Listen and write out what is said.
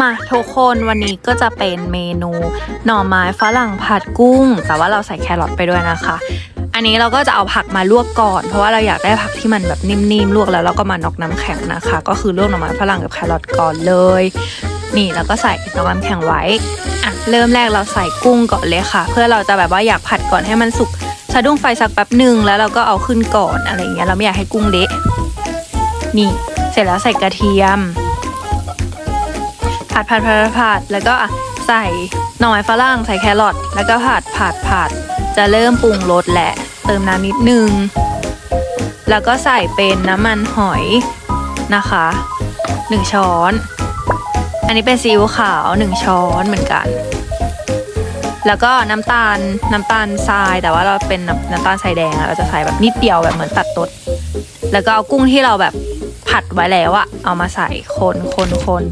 มาทุกคนวันนี้ก็จะเป็นเมนูหน่อไม้ฝรั่งผัดกุ้ง แต่ว่าเราใส่แครอทไปด้วยนะคะ อันนี้เราก็จะเอาผักมาลวกก่อน เพราะว่าเราอยากได้ผักที่มันแบบนิ่มๆลวกแล้วเราก็มาน็อกน้ำแข็งนะคะ ก็คือลวกหน่อไม้ฝรั่งกับแครอทก่อนเลย นี่แล้วก็ใส่น็อกน้ำแข็งไว้อะเริ่มแรกเราใส่กุ้งก่อนเลยค่ะ เพื่อเราจะแบบว่าอยากผัดก่อนให้มันสุกสะดุ้งไฟสักแป๊บหนึ่งแล้วเราก็เอาขึ้นก่อนอะไรอย่างเงี้ยเราไม่อยากให้กุ้งเละนี่ เสร็จแล้วใส่กระเทียม ผัดผัดผัดผัดแล้วก็อะใส่หน่อไม้ฝรั่งใส่แครอทแล้วก็ผัดผัดผัด จะเริ่มปรุงรสแหละ เติมน้ำนิดนึง แล้วก็ใส่เป็นน้ำมันหอยนะคะหนึ่งช้อน อันนี้เป็นซีอิ๊วขาวหนึ่งช้อนเหมือนกัน แล้วก็น้ำตาลน้ำตาลทรายแต่ว่าเราเป็นน้ำนำตาลทรายแดงเราจะใส่แบบนิดเดียวแบบเหมือนตัดตด แล้วก็เอากุ้งที่เราแบบผัดไว้แล้วอะเอามาใส่คนคนคน